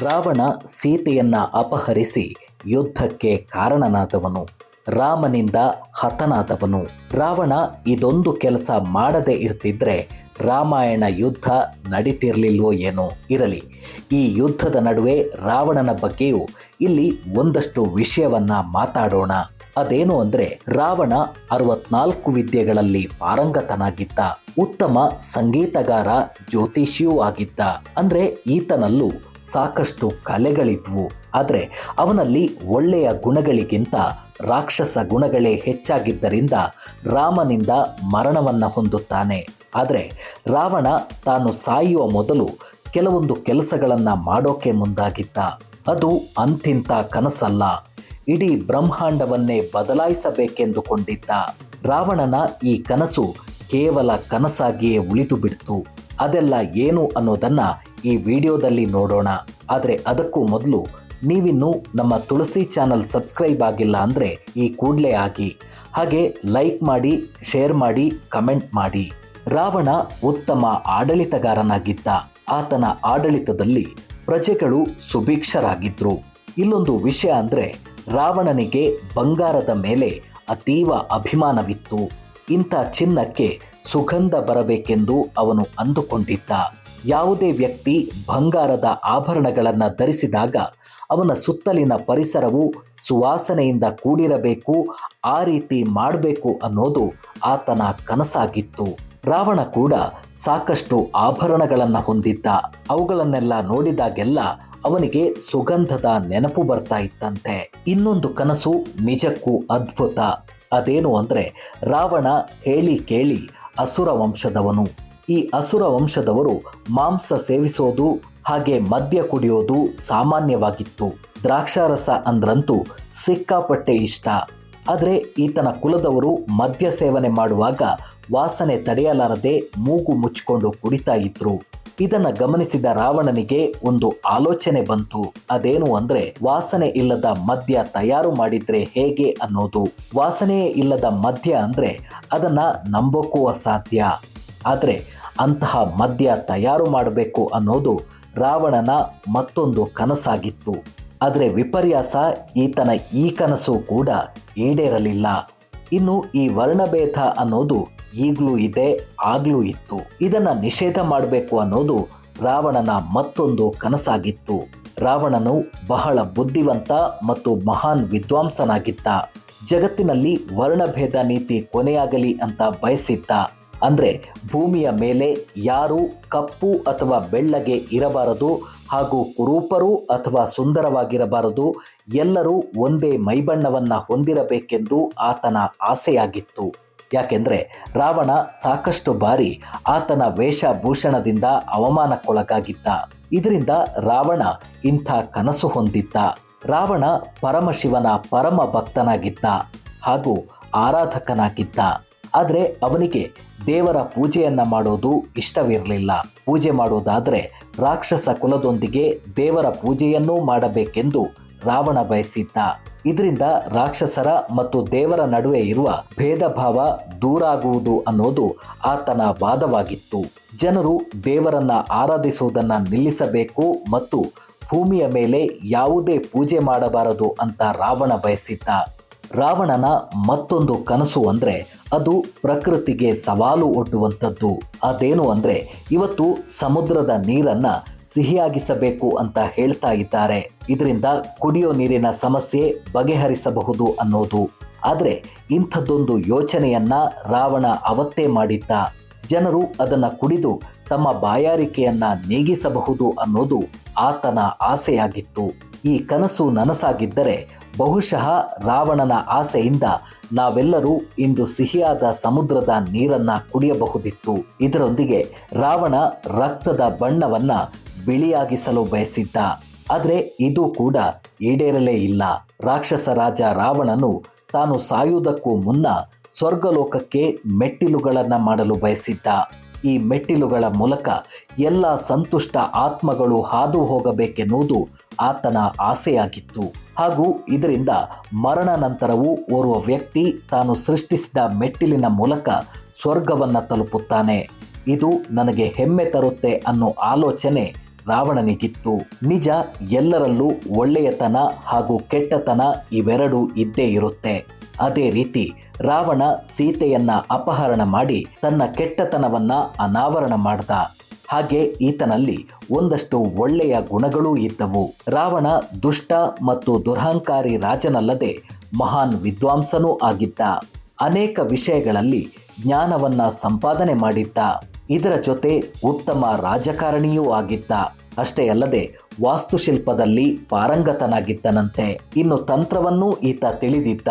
ರಾವಣ ಸೀತೆಯನ್ನ ಅಪಹರಿಸಿ ಯುದ್ಧಕ್ಕೆ ಕಾರಣನಾದವನು, ರಾಮನಿಂದ ಹತನಾದವನು. ರಾವಣ ಇದೊಂದು ಕೆಲಸ ಮಾಡದೇ ಇರ್ತಿದ್ರೆ ರಾಮಾಯಣ ಯುದ್ಧ ನಡೀತಿರ್ಲಿಲ್ವೋ ಏನೋ ಇರಲಿ. ಈ ಯುದ್ಧದ ನಡುವೆ ರಾವಣನ ಬಗ್ಗೆಯೂ ಇಲ್ಲಿ ಒಂದಷ್ಟು ವಿಷಯವನ್ನ ಮಾತಾಡೋಣ. ಅದೇನು ಅಂದ್ರೆ ರಾವಣ ಅರವತ್ನಾಲ್ಕು ವಿದ್ಯೆಗಳಲ್ಲಿ ಪಾರಂಗತನಾಗಿದ್ದ, ಉತ್ತಮ ಸಂಗೀತಗಾರ ಜ್ಯೋತಿಷಿಯೂ ಆಗಿದ್ದ. ಅಂದ್ರೆ ಈತನಲ್ಲೂ ಸಾಕಷ್ಟು ಕಲೆಗಳಿದ್ವು. ಆದರೆ ಅವನಲ್ಲಿ ಒಳ್ಳೆಯ ಗುಣಗಳಿಗಿಂತ ರಾಕ್ಷಸ ಗುಣಗಳೇ ಹೆಚ್ಚಾಗಿದ್ದರಿಂದ ರಾಮನಿಂದ ಮರಣವನ್ನ ಹೊಂದುತ್ತಾನೆ. ಆದರೆ ರಾವಣ ತಾನು ಸಾಯುವ ಮೊದಲು ಕೆಲವೊಂದು ಕೆಲಸಗಳನ್ನು ಮಾಡೋಕೆ ಮುಂದಾಗಿದ್ದ. ಅದು ಅಂತಿಂತ ಕನಸಲ್ಲ. ಇಡೀ ಬ್ರಹ್ಮಾಂಡವನ್ನೇ ಬದಲಾಯಿಸಬೇಕೆಂದುಕೊಂಡಿದ್ದ. ರಾವಣನ ಈ ಕನಸು ಕೇವಲ ಕನಸಾಗಿಯೇ ಉಳಿದು ಬಿಡ್ತು ಅದೆಲ್ಲ ಏನು ಅನ್ನೋದನ್ನ ಈ ವಿಡಿಯೋದಲ್ಲಿ ನೋಡೋಣ. ಆದರೆ ಅದಕ್ಕೂ ಮೊದಲು ನೀವಿನ್ನೂ ನಮ್ಮ ತುಳಸಿ ಚಾನಲ್ ಸಬ್ಸ್ಕ್ರೈಬ್ ಆಗಿಲ್ಲ ಅಂದರೆ ಈ ಕೂಡಲೇ ಆಗಿ. ಹಾಗೆ ಲೈಕ್ ಮಾಡಿ, ಶೇರ್ ಮಾಡಿ, ಕಮೆಂಟ್ ಮಾಡಿ. ರಾವಣ ಉತ್ತಮ ಆಡಳಿತಗಾರನಾಗಿದ್ದ. ಆತನ ಆಡಳಿತದಲ್ಲಿ ಪ್ರಜೆಗಳು ಸುಭಿಕ್ಷರಾಗಿದ್ರು. ಇಲ್ಲೊಂದು ವಿಷಯ ಅಂದರೆ ರಾವಣನಿಗೆ ಬಂಗಾರದ ಮೇಲೆ ಅತೀವ ಅಭಿಮಾನವಿತ್ತು. ಇಂಥ ಚಿನ್ನಕ್ಕೆ ಸುಗಂಧ ಬರಬೇಕೆಂದು ಅವನು ಅಂದುಕೊಂಡಿದ್ದ. ಯಾವುದೇ ವ್ಯಕ್ತಿ ಬಂಗಾರದ ಆಭರಣಗಳನ್ನು ಧರಿಸಿದಾಗ ಅವನ ಸುತ್ತಲಿನ ಪರಿಸರವು ಸುವಾಸನೆಯಿಂದ ಕೂಡಿರಬೇಕು, ಆ ರೀತಿ ಮಾಡಬೇಕು ಅನ್ನೋದು ಆತನ ಕನಸಾಗಿತ್ತು. ರಾವಣ ಕೂಡ ಸಾಕಷ್ಟು ಆಭರಣಗಳನ್ನು ಹೊಂದಿದ್ದ. ಅವುಗಳನ್ನೆಲ್ಲ ನೋಡಿದಾಗೆಲ್ಲ ಅವನಿಗೆ ಸುಗಂಧದ ನೆನಪು ಬರ್ತಾ ಇತ್ತಂತೆ. ಇನ್ನೊಂದು ಕನಸು ನಿಜಕ್ಕೂ ಅದ್ಭುತ. ಅದೇನು ಅಂದರೆ ರಾವಣ ಹೇಳಿ ಕೇಳಿ ಅಸುರ ವಂಶದವನು. ಈ ಅಸುರ ವಂಶದವರು ಮಾಂಸ ಸೇವಿಸೋದು, ಹಾಗೆ ಮದ್ಯ ಕುಡಿಯೋದು ಸಾಮಾನ್ಯವಾಗಿತ್ತು. ದ್ರಾಕ್ಷಾರಸ ಅಂದ್ರಂತೂ ಸಿಕ್ಕಾಪಟ್ಟೆ ಇಷ್ಟ. ಆದರೆ ಈತನ ಕುಲದವರು ಮದ್ಯ ಸೇವನೆ ಮಾಡುವಾಗ ವಾಸನೆ ತಡೆಯಲಾರದೆ ಮೂಗು ಮುಚ್ಚಿಕೊಂಡು ಕುಡಿತಾ ಇದ್ರು. ಇದನ್ನು ಗಮನಿಸಿದ ರಾವಣನಿಗೆ ಒಂದು ಆಲೋಚನೆ ಬಂತು. ಅದೇನು ಅಂದ್ರೆ, ವಾಸನೆ ಇಲ್ಲದ ಮದ್ಯ ತಯಾರು ಮಾಡಿದ್ರೆ ಹೇಗೆ ಅನ್ನೋದು. ವಾಸನೆಯೇ ಇಲ್ಲದ ಮದ್ಯ ಅಂದ್ರೆ ಅದನ್ನ ನಂಬೋಕ್ಕೂ ಅಸಾಧ್ಯ ಆದರೆ ಅಂತಹ ಮದ್ಯ ತಯಾರು ಮಾಡಬೇಕು ಅನ್ನೋದು ರಾವಣನ ಮತ್ತೊಂದು ಕನಸಾಗಿತ್ತು. ಆದರೆ ವಿಪರ್ಯಾಸ ಈತನ ಈ ಕನಸು ಕೂಡ ಈಡೇರಲಿಲ್ಲ. ಇನ್ನು ಈ ವರ್ಣಭೇದ ಅನ್ನೋದು ಈಗಲೂ ಇದೆ, ಆಗ್ಲೂ ಇತ್ತು. ಇದನ್ನ ನಿಷೇಧ ಮಾಡಬೇಕು ಅನ್ನೋದು ರಾವಣನ ಮತ್ತೊಂದು ಕನಸಾಗಿತ್ತು. ರಾವಣನು ಬಹಳ ಬುದ್ಧಿವಂತ ಮತ್ತು ಮಹಾನ್ ವಿದ್ವಾಂಸನಾಗಿದ್ದ. ಜಗತ್ತಿನಲ್ಲಿ ವರ್ಣಭೇದ ನೀತಿ ಕೊನೆಯಾಗಲಿ ಅಂತ ಬಯಸಿದ್ದ. ಅಂದ್ರೆ ಭೂಮಿಯ ಮೇಲೆ ಯಾರು ಕಪ್ಪು ಅಥವಾ ಬೆಳ್ಳಗೆ ಇರಬಾರದು ಹಾಗೂ ಕುರೂಪರು ಅಥವಾ ಸುಂದರವಾಗಿರಬಾರದು, ಎಲ್ಲರೂ ಒಂದೇ ಮೈಬಣ್ಣವನ್ನು ಹೊಂದಿರಬೇಕೆಂದು ಆತನ ಆಸೆಯಾಗಿತ್ತು. ಯಾಕೆಂದರೆ ರಾವಣ ಸಾಕಷ್ಟು ಬಾರಿ ಆತನ ವೇಷಭೂಷಣದಿಂದ ಅವಮಾನಕ್ಕೊಳಗಾಗಿದ್ದ. ಇದರಿಂದ ರಾವಣ ಇಂಥ ಕನಸು ಹೊಂದಿದ್ದ. ರಾವಣ ಪರಮಶಿವನ ಪರಮ ಭಕ್ತನಾಗಿದ್ದ ಹಾಗೂ ಆರಾಧಕನಾಗಿದ್ದ. ಆದರೆ ಅವನಿಗೆ ದೇವರ ಪೂಜೆಯನ್ನು ಮಾಡೋದು ಇಷ್ಟವಿರಲಿಲ್ಲ. ಪೂಜೆ ಮಾಡುವುದಾದರೆ ರಾಕ್ಷಸ ಕುಲದೊಂದಿಗೆ ದೇವರ ಪೂಜೆಯನ್ನೂ ಮಾಡಬೇಕೆಂದು ರಾವಣ ಬಯಸಿದ್ದ. ಇದರಿಂದ ರಾಕ್ಷಸರ ಮತ್ತು ದೇವರ ನಡುವೆ ಇರುವ ಭೇದ ಭಾವ ದೂರಾಗುವುದು ಅನ್ನೋದು ಆತನ ವಾದವಾಗಿತ್ತು. ಜನರು ದೇವರನ್ನ ಆರಾಧಿಸುವುದನ್ನ ನಿಲ್ಲಿಸಬೇಕು ಮತ್ತು ಭೂಮಿಯ ಮೇಲೆ ಯಾವುದೇ ಪೂಜೆ ಮಾಡಬಾರದು ಅಂತ ರಾವಣ ಬಯಸಿದ್ದ. ರಾವಣನ ಮತ್ತೊಂದು ಕನಸು ಅಂದರೆ ಅದು ಪ್ರಕೃತಿಗೆ ಸವಾಲು ಒಡ್ಡುವಂಥದ್ದು. ಅದೇನು ಅಂದರೆ ಇವತ್ತು ಸಮುದ್ರದ ನೀರನ್ನು ಸಿಹಿಯಾಗಿಸಬೇಕು ಅಂತ ಹೇಳ್ತಾ ಇದ್ದಾರೆ. ಇದರಿಂದ ಕುಡಿಯೋ ನೀರಿನ ಸಮಸ್ಯೆ ಬಗೆಹರಿಸಬಹುದು ಅನ್ನೋದು. ಆದರೆ ಇಂಥದ್ದೊಂದು ಯೋಚನೆಯನ್ನ ರಾವಣ ಅವತ್ತೇ ಮಾಡಿದ್ದ. ಜನರು ಅದನ್ನ ಕುಡಿದು ತಮ್ಮ ಬಾಯಾರಿಕೆಯನ್ನ ನೀಗಿಸಬಹುದು ಅನ್ನೋದು ಆತನ ಆಸೆಯಾಗಿತ್ತು. ಈ ಕನಸು ನನಸಾಗಿದ್ದರೆ ಬಹುಶಃ ರಾವಣನ ಆಸೆಯಿಂದ ನಾವೆಲ್ಲರೂ ಇಂದು ಸಿಹಿಯಾದ ಸಮುದ್ರದ ನೀರನ್ನ ಕುಡಿಯಬಹುದಿತ್ತು. ಇದರೊಂದಿಗೆ ರಾವಣ ರಕ್ತದ ಬಣ್ಣವನ್ನ ಬಿಳಿಯಾಗಿಸಲು ಬಯಸಿದ್ದ. ಆದರೆ ಇದು ಕೂಡ ಈಡೇರಲೇ ಇಲ್ಲ. ರಾಕ್ಷಸ ರಾಜ ರಾವಣನು ತಾನು ಸಾಯುವುದಕ್ಕೂ ಮುನ್ನ ಸ್ವರ್ಗಲೋಕಕ್ಕೆ ಮೆಟ್ಟಿಲುಗಳನ್ನು ಮಾಡಲು ಬಯಸಿದ್ದ. ಈ ಮೆಟ್ಟಿಲುಗಳ ಮೂಲಕ ಎಲ್ಲ ಸಂತುಷ್ಟ ಆತ್ಮಗಳು ಹಾದು ಹೋಗಬೇಕೆನ್ನುವುದು ಆತನ ಆಸೆಯಾಗಿತ್ತು. ಹಾಗೂ ಇದರಿಂದ ಮರಣ ನಂತರವೂ ಓರ್ವ ವ್ಯಕ್ತಿ ತಾನು ಸೃಷ್ಟಿಸಿದ ಮೆಟ್ಟಿಲಿನ ಮೂಲಕ ಸ್ವರ್ಗವನ್ನು ತಲುಪುತ್ತಾನೆ. ಇದು ನನಗೆ ಹೆಮ್ಮೆ ತರುತ್ತೆ ಅನ್ನೋ ಆಲೋಚನೆ ರಾವಣನಿಗಿತ್ತು ನಿಜ, ಎಲ್ಲರಲ್ಲೂ ಒಳ್ಳೆಯತನ ಹಾಗೂ ಕೆಟ್ಟತನ ಇವೆರಡೂ ಇದ್ದೇ ಇರುತ್ತೆ. ಅದೇ ರೀತಿ, ರಾವಣ ಸೀತೆಯನ್ನ ಅಪಹರಣ ಮಾಡಿ ತನ್ನ ಕೆಟ್ಟತನವನ್ನ ಅನಾವರಣ ಮಾಡ್ದ. ಹಾಗೆ ಈತನಲ್ಲಿ ಒಂದಷ್ಟು ಒಳ್ಳೆಯ ಗುಣಗಳೂ ಇದ್ದವು. ರಾವಣ ದುಷ್ಟ ಮತ್ತು ದುರಹಂಕಾರಿ ರಾಜನಲ್ಲದೆ ಮಹಾನ್ ವಿದ್ವಾಂಸನೂ ಆಗಿದ್ದ. ಅನೇಕ ವಿಷಯಗಳಲ್ಲಿ ಜ್ಞಾನವನ್ನ ಸಂಪಾದನೆ ಮಾಡಿದ್ದ. ಇದರ ಜೊತೆ ಉತ್ತಮ ರಾಜಕಾರಣಿಯೂ ಆಗಿದ್ದ. ಅಷ್ಟೇ ಅಲ್ಲದೆ, ವಾಸ್ತುಶಿಲ್ಪದಲ್ಲಿ ಪಾರಂಗತನಾಗಿದ್ದನಂತೆ. ಇನ್ನು ತಂತ್ರವನ್ನೂ ಈತ ತಿಳಿದಿದ್ದ.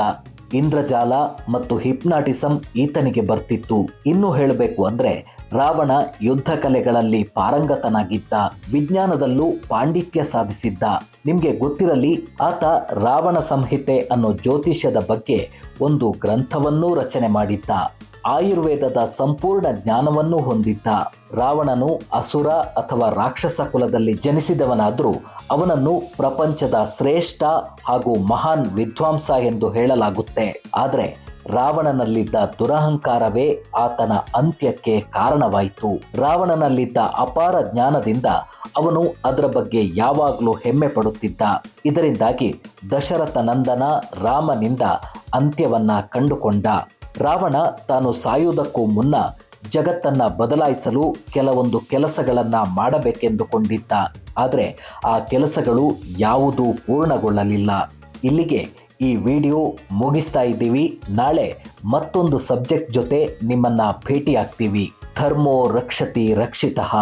ಇಂದ್ರಜಾಲ ಮತ್ತು ಹಿಪ್ನಾಟಿಸಂ ಈತನಿಗೆ ಬರ್ತಿತ್ತು. ಇನ್ನು ಹೇಳಬೇಕು ಅಂದ್ರೆ, ರಾವಣ ಯುದ್ಧ ಕಲೆಗಳಲ್ಲಿ ಪಾರಂಗತನಾಗಿದ್ದ. ವಿಜ್ಞಾನದಲ್ಲೂ ಪಾಂಡಿತ್ಯ ಸಾಧಿಸಿದ್ದ. ನಿಮ್ಗೆ ಗೊತ್ತಿರಲಿ, ಆತ ರಾವಣ ಸಂಹಿತೆ ಅನ್ನೋ ಜ್ಯೋತಿಷ್ಯದ ಬಗ್ಗೆ ಒಂದು ಗ್ರಂಥವನ್ನೂ ರಚನೆ ಮಾಡಿದ್ದ. ಆಯುರ್ವೇದದ ಸಂಪೂರ್ಣ ಜ್ಞಾನವನ್ನೂ ಹೊಂದಿದ್ದ ರಾವಣನು ಅಸುರ ಅಥವಾ ರಾಕ್ಷಸ ಕುಲದಲ್ಲಿ ಜನಿಸಿದವನಾದರೂ ಅವನನ್ನು ಪ್ರಪಂಚದ ಶ್ರೇಷ್ಠ ಹಾಗೂ ಮಹಾನ್ ವಿದ್ವಾಂಸ ಎಂದು ಹೇಳಲಾಗುತ್ತೆ. ಆದರೆ ರಾವಣನಲ್ಲಿದ್ದ ದುರಹಂಕಾರವೇ ಆತನ ಅಂತ್ಯಕ್ಕೆ ಕಾರಣವಾಯಿತು. ರಾವಣನಲ್ಲಿದ್ದ ಅಪಾರ ಜ್ಞಾನದಿಂದ ಅವನು ಅದರ ಬಗ್ಗೆ ಯಾವಾಗಲೂ ಹೆಮ್ಮೆ ಪಡುತ್ತಿದ್ದ ಇದರಿಂದಾಗಿ ದಶರಥ ನಂದನ ರಾಮನಿಂದ ಅಂತ್ಯವನ್ನ ಕಂಡುಕೊಂಡ. ರಾವಣ ತಾನು ಸಾಯುವುದಕ್ಕೂ ಮುನ್ನ ಜಗತ್ತನ್ನ ಬದಲಾಯಿಸಲು ಕೆಲವೊಂದು ಕೆಲಸಗಳನ್ನ ಮಾಡಬೇಕೆಂದುಕೊಂಡಿದ್ದ. ಆದರೆ ಆ ಕೆಲಸಗಳು ಯಾವುದೂ ಪೂರ್ಣಗೊಳ್ಳಲಿಲ್ಲ. ಇಲ್ಲಿಗೆ ಈ ವಿಡಿಯೋ ಮುಗಿಸ್ತಾ ಇದ್ದೀವಿ. ನಾಳೆ ಮತ್ತೊಂದು ಸಬ್ಜೆಕ್ಟ್ ಜೊತೆ ನಿಮ್ಮನ್ನ ಭೇಟಿಯಾಗ್ತೀವಿ. ಥರ್ಮೋ ರಕ್ಷತಿ ರಕ್ಷಿತಃ.